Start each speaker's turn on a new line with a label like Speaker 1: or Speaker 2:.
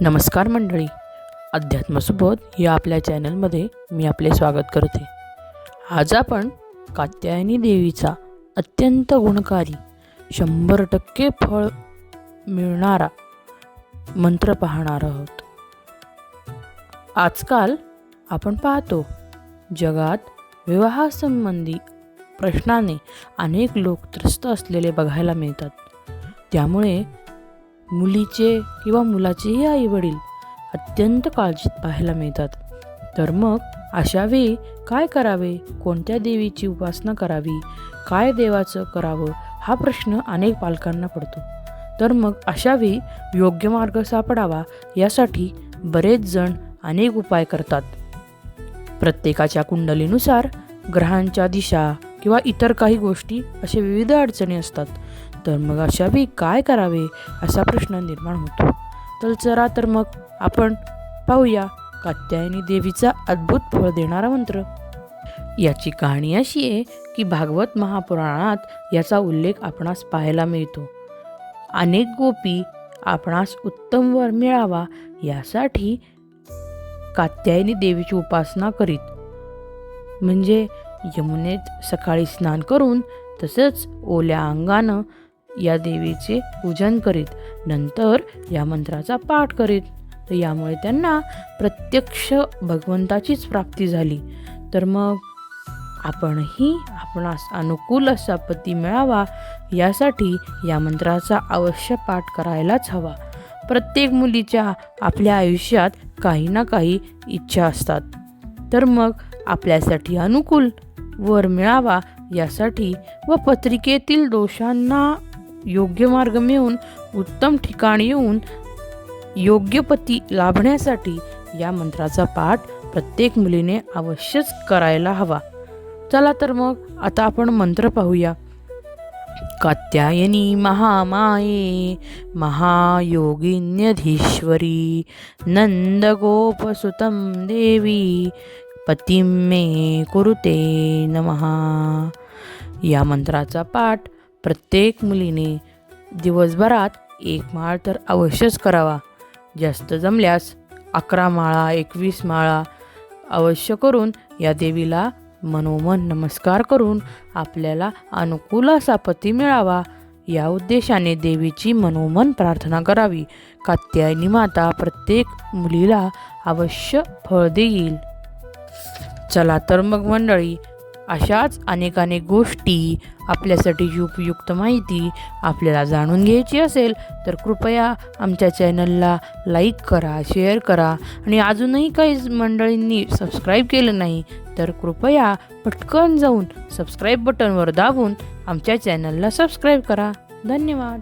Speaker 1: नमस्कार मंडळी. अध्यात्मसोबत या आपल्या चॅनलमध्ये मी आपले स्वागत करते. आज आपण कात्यायनी देवीचा अत्यंत गुणकारी शंभर टक्के फळ मिळणारा मंत्र पाहणार आहोत. आजकाल आपण पाहतो जगात विवाहासंबंधी प्रश्नाने अनेक लोक त्रस्त असलेले बघायला मिळतात. त्यामुळे मुलीचे किंवा मुलाचेही आई वडील अत्यंत काळजीत पाहायला मिळतात. तर मग अशावेळी काय करावे? कोणत्या देवीची उपासना करावी? काय देवाचं करावं? हा प्रश्न अनेक पालकांना पडतो. तर मग अशावेळी योग्य मार्ग सापडावा यासाठी बरेच जण अनेक उपाय करतात. प्रत्येकाच्या कुंडलीनुसार ग्रहांच्या दिशा किंवा इतर काही गोष्टी असे विविध अडचणी असतात. तर मग अशावेळी काय करावे असा प्रश्न निर्माण होतो. तर चला तर मग आपण पाहूया कात्यायनी देवीचा अद्भुत फळ देणारा मंत्र. याची कहाणी अशी आहे की भागवत महापुराणात याचा उल्लेख आपणास पाहायला मिळतो. अनेक गोपी आपणास उत्तम वर मिळावा यासाठी कात्यायनी देवीची उपासना करीत. म्हणजे यमुनेत सकाळी स्नान करून तसंच ओल्या अंगानं या देवीचे पूजन करीत नंतर या मंत्राचा पाठ करीत. तर यामुळे त्यांना प्रत्यक्ष भगवंताचीच प्राप्ती झाली. तर मग आपणही आपणास अनुकूल असा पती मिळावा यासाठी या मंत्राचा अवश्य पाठ करायलाच हवा. प्रत्येक मुलीच्या आपल्या आयुष्यात काही ना काही इच्छा असतात. तर मग आपल्यासाठी अनुकूल वर मिळावा यासाठी व पत्रिकेतील दोषांना योग्य मार्ग मिळून उत्तम ठिकाणी येऊन योग्य पती लाभण्यासाठी या मंत्राचा पाठ प्रत्येक मुलीने अवश्यच करायला हवा. चला तर मग आता आपण मंत्र पाहूया. कात्यायनी महामाये महायोगिन्यधीश्वरी नंदगोपसुतं देवी पतिं मे कुरुते नमहा या मंत्राचा पाठ प्रत्येक मुलीने दिवसभरात एक माळ तर अवश्यच करावा. जास्त जमल्यास अकरा माळा एकवीस माळा अवश्य करून या देवीला मनोमन नमस्कार करून आपल्याला अनुकूल असा पती मिळावा. या उद्देशाने देवीची मनोमन प्रार्थना करावी. कात्यायनी माता प्रत्येक मुलीला अवश्य फळ देईल. चला तर मग मंडळी अशाच अनेक अनेक गोष्टी आपल्यासाठी उपयुक्त माहिती आपल्याला जाणून घ्यायची असेल तर कृपया आमच्या चॅनलला लाईक करा शेअर करा आणि अजूनही काही मंडळींनी सबस्क्राईब केलं नाही तर कृपया पटकन जाऊन सबस्क्राईब बटनवर दाबून आमच्या चॅनलला सबस्क्राईब करा. धन्यवाद.